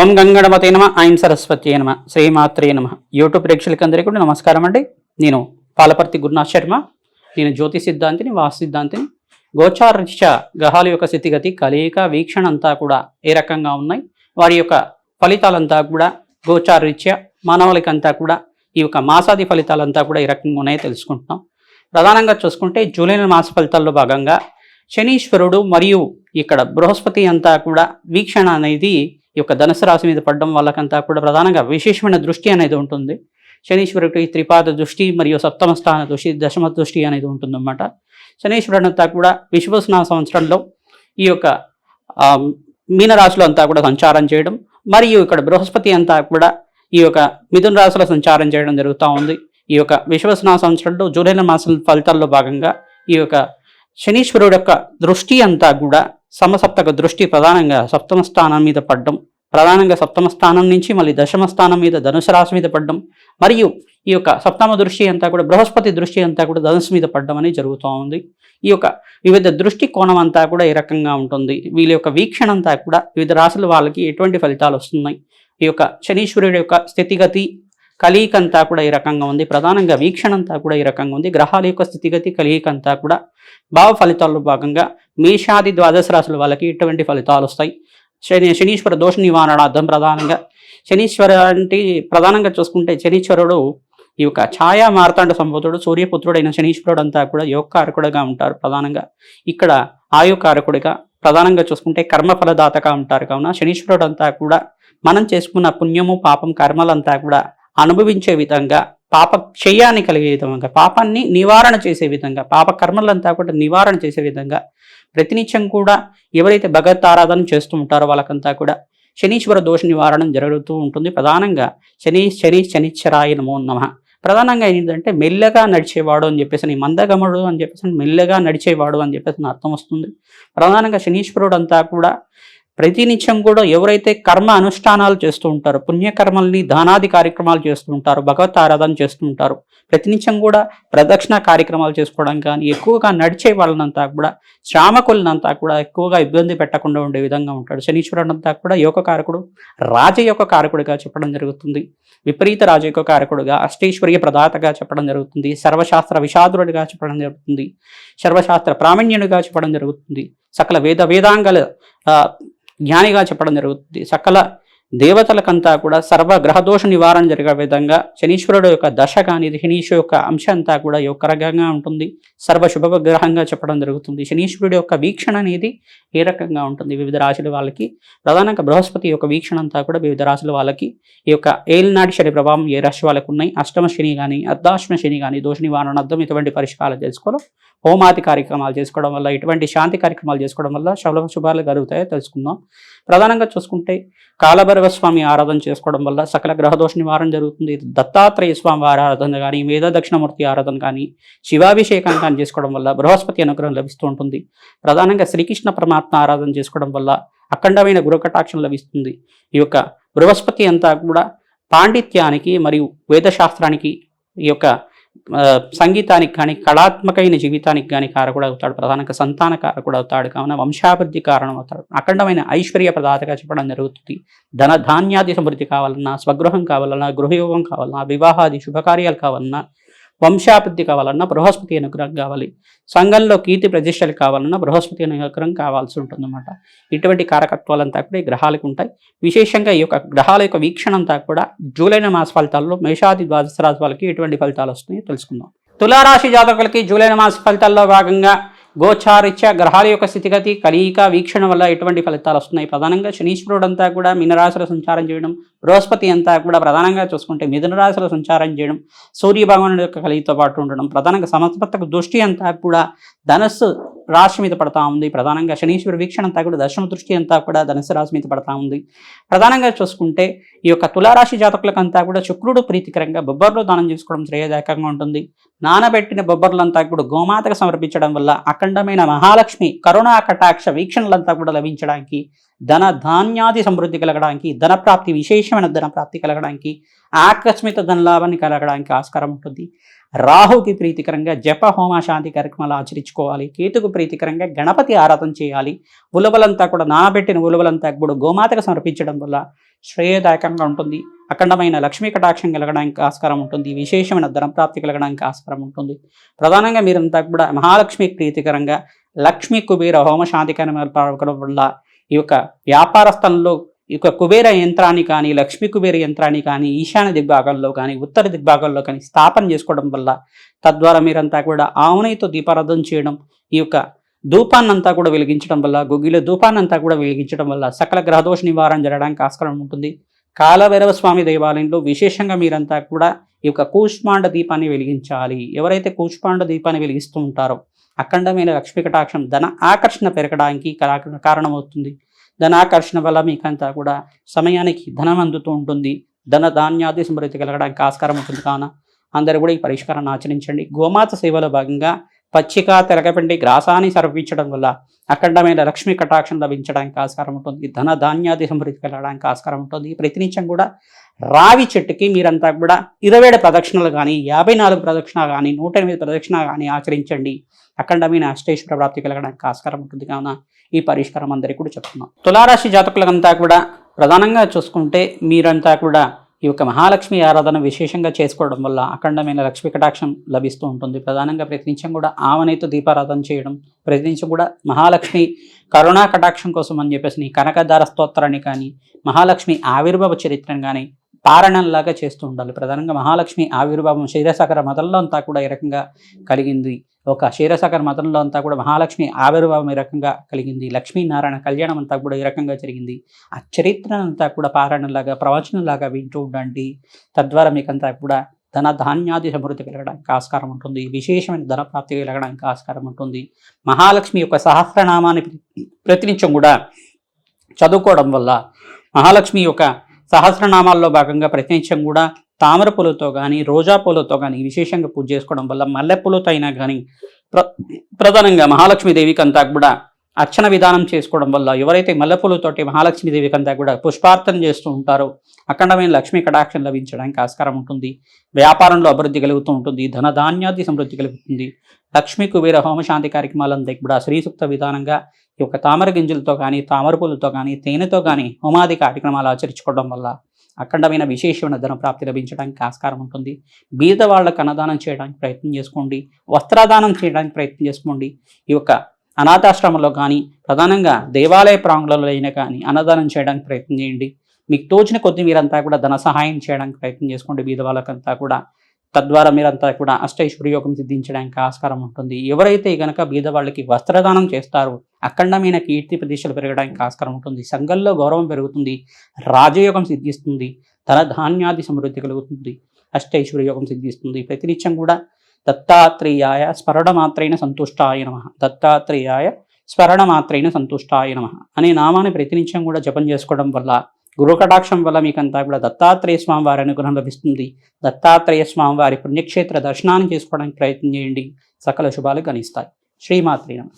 ఓం గంగణమతే నమ ఐం సరస్వతి నమ శ్రీమాత్రే నమ. యూట్యూబ్ ప్రేక్షకులందరికీ కూడా నమస్కారం అండి. నేను పాలపర్తి గురునాథ్ శర్మ. నేను జ్యోతి సిద్ధాంతిని వాస్తు సిద్ధాంతిని. గోచారరీత్యా గ్రహాల యొక్క స్థితిగతి కలయిక వీక్షణ అంతా కూడా ఏ రకంగా ఉన్నాయి? వారి యొక్క ఫలితాలంతా కూడా గోచారరీత్యా మానవులకంతా కూడా ఈ యొక్క మాసాది ఫలితాలంతా కూడా ఈ రకంగా ఉన్నాయో తెలుసుకుంటున్నాం. ప్రధానంగా చూసుకుంటే జూలై మాస ఫలితాల్లో భాగంగా శనీశ్వరుడు మరియు ఇక్కడ బృహస్పతి అంతా కూడా వీక్షణ అనేది ఈ యొక్క ధనుసు రాశి మీద పడడం వాళ్ళకంతా కూడా ప్రధానంగా విశేషమైన దృష్టి అనేది ఉంటుంది. శనీశ్వరుడికి త్రిపాద దృష్టి మరియు సప్తమ స్థాన దృష్టి దశమ దృష్టి అనేది ఉంటుందన్నమాట. శనీశ్వరుడు అంతా కూడా విశ్వసన సంవత్సరంలో ఈ యొక్క ఆ, మీనరాశిలో అంతా కూడా సంచారం చేయడం మరియు ఇక్కడ బృహస్పతి అంతా కూడా ఈ యొక్క మిథున రాశిలో సంచారం చేయడం జరుగుతూ ఉంది. ఈ యొక్క విశ్వసన సంవత్సరంలో జూలై మాసం ఫలితాల్లో భాగంగా ఈ యొక్క శనీశ్వరుడు యొక్క దృష్టి అంతా కూడా సమసప్తక దృష్టి ప్రధానంగా సప్తమ స్థానం మీద పడ్డం. ప్రధానంగా సప్తమ స్థానం నుంచి మళ్ళీ దశమ స్థానం మీద ధనుసు రాశి మీద పడ్డం. మరియు ఈ యొక్క సప్తమ దృష్టి అంతా కూడా బృహస్పతి దృష్టి అంతా కూడా ధనుసు మీద పడ్డం అనేది జరుగుతూ ఉంది. ఈ యొక్క వివిధ దృష్టి కోణం అంతా కూడా ఈ రకంగా ఉంటుంది. వీళ్ళ యొక్క వీక్షణ అంతా కూడా వివిధ రాశుల వాళ్ళకి ఎటువంటి ఫలితాలు వస్తున్నాయి? ఈ యొక్క శనీశ్వరుడు యొక్క స్థితిగతి కలయిక అంతా కూడా ఈ రకంగా ఉంది. ప్రధానంగా వీక్షణ అంతా కూడా ఈ రకంగా ఉంది. గ్రహాల యొక్క స్థితిగతి కలయిక అంతా కూడా భావ ఫలితాల్లో భాగంగా మేషాది ద్వాదశ రాశుల వాళ్ళకి ఇటువంటి ఫలితాలు వస్తాయి. శని శనీశ్వర దోష నివారణార్థం ప్రధానంగా. శనీశ్వర అంటే ప్రధానంగా చూసుకుంటే శనీశ్వరుడు ఈ యొక్క ఛాయా మార్తాండ సంబోధుడు సూర్యపుత్రుడైన శనీశ్వరుడు అంతా కూడా యోగకారకుడుగా ఉంటారు ప్రధానంగా. ఇక్కడ ఆయుకారకుడిగా ప్రధానంగా చూసుకుంటే కర్మఫలదాతగా ఉంటారు. కావున శనీశ్వరుడు అంతా కూడా మనం చేసుకున్న పుణ్యము పాపం కర్మలంతా కూడా అనుభవించే విధంగా పాప క్షయాన్ని కలిగే విధంగా పాపాన్ని నివారణ చేసే విధంగా పాప కర్మలంతా కూడా నివారణ చేసే విధంగా ప్రతినిత్యం కూడా ఎవరైతే భగవత్ ఆరాధన చేస్తూ ఉంటారో వాళ్ళకంతా కూడా శనీశ్వర దోష నివారణ జరుగుతూ ఉంటుంది. ప్రధానంగా శని శని శనిశ్చరాయ నమో నమ. ప్రధానంగా ఏంటంటే మెల్లగా నడిచేవాడు అని చెప్పేసి నీ మందగమడు అని చెప్పేసి మెల్లగా నడిచేవాడు అని చెప్పేసి అర్థం వస్తుంది. ప్రధానంగా శనీశ్వరుడు అంతా కూడా ప్రతినిత్యం కూడా ఎవరైతే కర్మ అనుష్ఠానాలు చేస్తూ ఉంటారో పుణ్యకర్మల్ని దానాది కార్యక్రమాలు చేస్తూ ఉంటారో భగవత్ ఆరాధన చేస్తూ ఉంటారు ప్రతినిత్యం కూడా ప్రదక్షిణ కార్యక్రమాలు చేసుకోవడం కానీ ఎక్కువగా నడిచే వాళ్ళనంతా కూడా శ్రామకులనంతా కూడా ఎక్కువగా ఇబ్బంది పెట్టకుండా ఉండే విధంగా ఉంటాడు. శనీశ్వరుడు కూడా యోగ కారకుడు రాజ యొక్క కారకుడిగా చెప్పడం జరుగుతుంది. విపరీత రాజ యొక్క కారకుడుగా అష్టైశ్వర్య ప్రదాతగా చెప్పడం జరుగుతుంది. సర్వశాస్త్ర విషాదురుడిగా చెప్పడం జరుగుతుంది. సర్వశాస్త్ర ప్రావీణ్యుడిగా చెప్పడం జరుగుతుంది. సకల వేద వేదాంగల జ్ఞానిగా చెప్పడం జరుగుతుంది. సకల దేవతలకంతా కూడా సర్వ గ్రహదోష నివారణ జరిగే విధంగా శనీశ్వరుడు యొక్క దశ కానీ శనీశ్వరు యొక్క అంశం అంతా కూడా యొక్క రకంగా ఉంటుంది. సర్వ శుభ గ్రహంగా చెప్పడం జరుగుతుంది. శనీశ్వరుడు యొక్క వీక్షణ అనేది ఏ రకంగా ఉంటుంది? వివిధ రాశుల వాళ్ళకి ప్రధానంగా బృహస్పతి యొక్క వీక్షణ అంతా కూడా వివిధ రాశుల వాళ్ళకి ఈ యొక్క ఏలినాటి శని ప్రభావం ఏ రాశి వాళ్ళకు ఉన్నాయి? అష్టమ శని కానీ అర్ధాష్టమ శని కానీ దోష నివారణ అర్థం ఇటువంటి పరిష్కారాలు చేసుకోవడం హోమాది కార్యక్రమాలు చేసుకోవడం వల్ల ఇటువంటి శాంతి కార్యక్రమాలు చేసుకోవడం వల్ల శుభ శుభాలు కలుగుతాయో తెలుసుకుందాం. ప్రధానంగా చూసుకుంటే కాలభైరవ స్వామి ఆరాధన చేసుకోవడం వల్ల సకల గ్రహదోష నివారణ జరుగుతుంది. దత్తాత్రేయ స్వామి వారి ఆరాధన కానీ వేద దక్షిణమూర్తి ఆరాధన కానీ శివాభిషేకం కానీ చేసుకోవడం వల్ల బృహస్పతి అనుగ్రహం లభిస్తూ ఉంటుంది. ప్రధానంగా శ్రీకృష్ణ పరమాత్మ ఆరాధన చేసుకోవడం వల్ల అఖండమైన గురుకటాక్షం లభిస్తుంది. ఈ యొక్క బృహస్పతి అంతా కూడా పాండిత్యానికి మరియు వేదశాస్త్రానికి ఈ యొక్క సంగీతానికి కానీ కళాత్మకమైన జీవితానికి కానీ కారకుడు అవుతాడు ప్రధానంగా సంతాన కారకుడు అవుతాడు కావున వంశాభివృద్ధి కారణం అవుతాడు అఖండమైన ఐశ్వర్య ప్రదాతగా చెప్పడం జరుగుతుంది. ధన ధాన్యాది సమృద్ధి కావాలన్నా స్వగృహం కావాలన్నా గృహయోగం కావాలన్నా వివాహాది శుభకార్యాలు కావాలన్నా వంశాభివృద్ధి కావాలన్నా బృహస్పతి అనుగ్రహం కావాలి. సంఘంలో కీర్తి ప్రతిష్టలు కావాలన్నా బృహస్పతి అనుగ్రహం కావాల్సి ఉంటుందన్నమాట. ఇటువంటి కారకత్వాలంతా కూడా ఈ గ్రహాలకు ఉంటాయి. విశేషంగా ఈ యొక్క గ్రహాల యొక్క వీక్షణ అంతా కూడా జూలై మాస ఫలితాల్లో మేషాది ద్వాదశ రాశి వాళ్ళకి ఎటువంటి ఫలితాలు వస్తున్నాయో తెలుసుకుందాం. తులారాశి జాతకులకి జూలై మాస ఫలితాల్లో భాగంగా గోచారిత్య గ్రహాల యొక్క స్థితిగతి కలియిక వీక్షణ వల్ల ఎటువంటి ఫలితాలు వస్తున్నాయి? ప్రధానంగా శనీశ్వరుడు అంతా కూడా మినరాశుల సంచారం చేయడం బృహస్పతి అంతా కూడా ప్రధానంగా చూసుకుంటే మిథునరాశుల సంచారం చేయడం సూర్య భగవానుడి యొక్క కలిగితో పాటు ఉండడం ప్రధానంగా సమస్పత్తకు దృష్టి అంతా కూడా ధనస్సు రాశి మీద పడతా ఉంది. ప్రధానంగా శనీశ్వర వీక్షణ అంతా కూడా దశమ దృష్టి అంతా కూడా ధనుసు రాశి మీద పడతా ఉంది. ప్రధానంగా చూసుకుంటే ఈ యొక్క తులారాశి జాతకులకంతా కూడా శుక్రుడు ప్రీతికరంగా బొబ్బర్లు దానం చేసుకోవడం శ్రేయదాయకంగా ఉంటుంది. నానబెట్టిన బొబ్బర్లంతా కూడా గోమాతకు సమర్పించడం వల్ల అఖండమైన మహాలక్ష్మి కరుణా కటాక్ష వీక్షణలంతా కూడా లభించడానికి ధన ధాన్యాది సమృద్ధి కలగడానికి ధన ప్రాప్తి విశేషమైన ధన ప్రాప్తి కలగడానికి ఆకస్మిక ధనలాభాన్ని కలగడానికి ఆస్కారం ఉంటుంది. రాహుకి ప్రీతికరంగా జప హోమ శాంతి కార్యక్రమాలు ఆచరించుకోవాలి. కేతుకు ప్రీతికరంగా గణపతి ఆరాధన చేయాలి. ఉలవలంతా కూడా నానబెట్టిన ఉలవలంతా కూడా గోమాతకు సమర్పించడం వల్ల శ్రేయదాయకంగా ఉంటుంది. అఖండమైన లక్ష్మీ కటాక్షం కలగడానికి ఆస్కారం ఉంటుంది. విశేషమైన ధనప్రాప్తి కలగడానికి ఆస్కారం ఉంటుంది. ప్రధానంగా మీరంతా కూడా మహాలక్ష్మి ప్రీతికరంగా లక్ష్మీ కుబేర హోమ శాంతికరణ పాల్గొనడం వల్ల ఈ యొక్క వ్యాపార ఇక ఈ యొక్క కుబేర యంత్రాన్ని కానీ లక్ష్మీ కుబేర యంత్రాన్ని కానీ ఈశాన్య దిగ్భాగంలో కానీ ఉత్తర దిగ్భాగంలో కానీ స్థాపన చేసుకోవడం వల్ల తద్వారా మీరంతా కూడా ఆవునైతో దీపారాధన చేయడం ఈ యొక్క ధూపాన్నంతా కూడా వెలిగించడం వల్ల గుగ్గిలో ధూపాన్నంతా కూడా వెలిగించడం వల్ల సకల గ్రహదోష నివారణ జరగడానికి ఆస్కారం ఉంటుంది. కాలభైరవ స్వామి దేవాలయంలో విశేషంగా మీరంతా కూడా ఈ యొక్క కూష్మాండ దీపాన్ని వెలిగించాలి. ఎవరైతే కూష్మాండ దీపాన్ని వెలిగిస్తూ ఉంటారో అఖండమైన లక్ష్మీ కటాక్షం ధన ఆకర్షణ పెరగడానికి కార- కారణమవుతుంది. ధనాకర్షణ వల్ల మీకంతా కూడా సమయానికి ధనం అందుతూ ఉంటుంది. ధన ధాన్యాది సమృద్ధి కలగడానికి ఆస్కారం ఉంటుంది కావున అందరూ కూడా ఈ పరిష్కారాన్ని ఆచరించండి. గోమాత సేవలో భాగంగా పచ్చిక తెలగపిండి గ్రాసాన్ని సమర్పించడం వల్ల అఖండమైన లక్ష్మీ కటాక్షం లభించడానికి ఆస్కారం ఉంటుంది. ధన ధాన్యాది సమృద్ధి కలగడానికి ఆస్కారం ఉంటుంది. ప్రతినిత్యం కూడా రావి చెట్టుకి మీరంతా కూడా ఇరవై ఏడు ప్రదక్షిణలు కానీ యాభై నాలుగు ప్రదక్షిణ కానీ నూట ఎనిమిది ప్రదక్షిణ కానీ ఆచరించండి. అఖండమైన అష్టేశ్వర ప్రాప్తి కలగడానికి ఆస్కారం ఉంటుంది కావున ఈ పరిష్కారం అందరికీ కూడా చెప్తున్నాం. తులారాశి జాతకులంతా కూడా ప్రధానంగా చూసుకుంటే మీరంతా కూడా ఈ యొక్క మహాలక్ష్మి ఆరాధన విశేషంగా చేసుకోవడం వల్ల అఖండమైన లక్ష్మీ కటాక్షం లభిస్తూ ఉంటుంది. ప్రధానంగా ప్రతినిత్యం కూడా ఆవనైతో దీపారాధన చేయడం ప్రతినిత్యం కూడా మహాలక్ష్మి కరుణా కటాక్షం కోసం అని చెప్పేసి కనకధార స్తోత్రాన్ని కానీ మహాలక్ష్మి ఆవిర్భావ చరిత్రను కానీ పారణంలాగా చేస్తూ ఉండాలి. ప్రధానంగా మహాలక్ష్మి ఆవిర్భావం క్షీరసాగర మతంలో అంతా కూడా ఈ రకంగా కలిగింది. ఒక క్షీరసాగర మతంలో అంతా కూడా మహాలక్ష్మి ఆవిర్భావం ఈ రకంగా కలిగింది. లక్ష్మీనారాయణ కళ్యాణం అంతా కూడా ఈ రకంగా జరిగింది. ఆ చరిత్ర అంతా కూడా పారాయణలాగా ప్రవచనంలాగా వింటూ ఉండండి. తద్వారా మీకంతా కూడా ధన ధాన్యాది సమృద్ధి కలగడానికి ఆస్కారం ఉంటుంది. విశేషమైన ధన ప్రాప్తి కలగడానికి ఆస్కారం ఉంటుంది. మహాలక్ష్మి యొక్క సహస్రనామాన్ని ప్రతినిత్యం కూడా చదువుకోవడం వల్ల మహాలక్ష్మి యొక్క సహస్రనామాల్లో భాగంగా ప్రతినిత్యం కూడా తామర పూలతో కానీ రోజా పూలతో కానీ విశేషంగా పూజ చేసుకోవడం వల్ల మల్లె పూలతో అయినా కానీ ప్ర ప్రధానంగా మహాలక్ష్మీదేవికి అంతా కూడా అర్చన విధానం చేసుకోవడం వల్ల ఎవరైతే మల్లెపూలతోటి మహాలక్ష్మీదేవి కంతా కూడా పుష్పార్థన చేస్తూ ఉంటారో అఖండమైన లక్ష్మీ కటాక్షం లభించడానికి ఆస్కారం ఉంటుంది. వ్యాపారంలో అభివృద్ధి కలుగుతూ ఉంటుంది. ధన ధాన్యాది సమృద్ధి కలుగుతుంది. లక్ష్మీ కుబేర హోమశాంతి కార్యక్రమాలంతా కూడా శ్రీసూక్త విధానంగా ఈ యొక్క తామర గింజలతో కానీ తామర పూలతో కానీ తేనెతో కానీ హోమాది కార్యక్రమాలు ఆచరించుకోవడం వల్ల అఖండమైన విశేషమైన ధన ప్రాప్తి లభించడానికి ఆస్కారం ఉంటుంది. బీద వాళ్ళకు అన్నదానం చేయడానికి ప్రయత్నం చేసుకోండి. వస్త్రదానం చేయడానికి ప్రయత్నం చేసుకోండి. ఈ యొక్క అనాథాశ్రమంలో కానీ ప్రధానంగా దేవాలయ ప్రాంగణంలో అయినా కానీ అన్నదానం చేయడానికి ప్రయత్నం చేయండి. మీకు తోచిన కొద్ది మీరంతా కూడా ధన సహాయం చేయడానికి ప్రయత్నం చేసుకోండి. బీద వాళ్ళకంతా కూడా తద్వారా మీరంతా కూడా అష్టైశ్వర్యోగం సిద్ధించడానికి ఆస్కారం ఉంటుంది. ఎవరైతే గనక బీద వాళ్ళకి వస్త్రదానం చేస్తారో అఖండమైన కీర్తి ప్రతిష్టలు పెరగడానికి ఆస్కారం ఉంటుంది. సంఘంలో గౌరవం పెరుగుతుంది. రాజయోగం సిద్ధిస్తుంది. ధన ధాన్యాది సమృద్ధి కలుగుతుంది. అష్టైశ్వర్యోగం సిద్ధిస్తుంది. ప్రతినిత్యం కూడా దత్తాత్రేయాయ స్మరణమాత్రైన సంతుష్టాయ నమ దత్తాత్రేయాయ స్మరణమాత్రైన సంతుష్టాయ నమ అనే నామాన్ని ప్రతినిత్యం కూడా జపం చేసుకోవడం వల్ల గురుకటాక్షం వల్ల మీకంతా కూడా దత్తాత్రేయ స్వామి వారి అనుగ్రహం లభిస్తుంది దత్తాత్రేయ స్వామి వారి పుణ్యక్షేత్ర దర్శనాన్ని చేసుకోవడానికి ప్రయత్నం చేయండి సకల శుభాలు గణిస్తాయి శ్రీమాత్రి నమ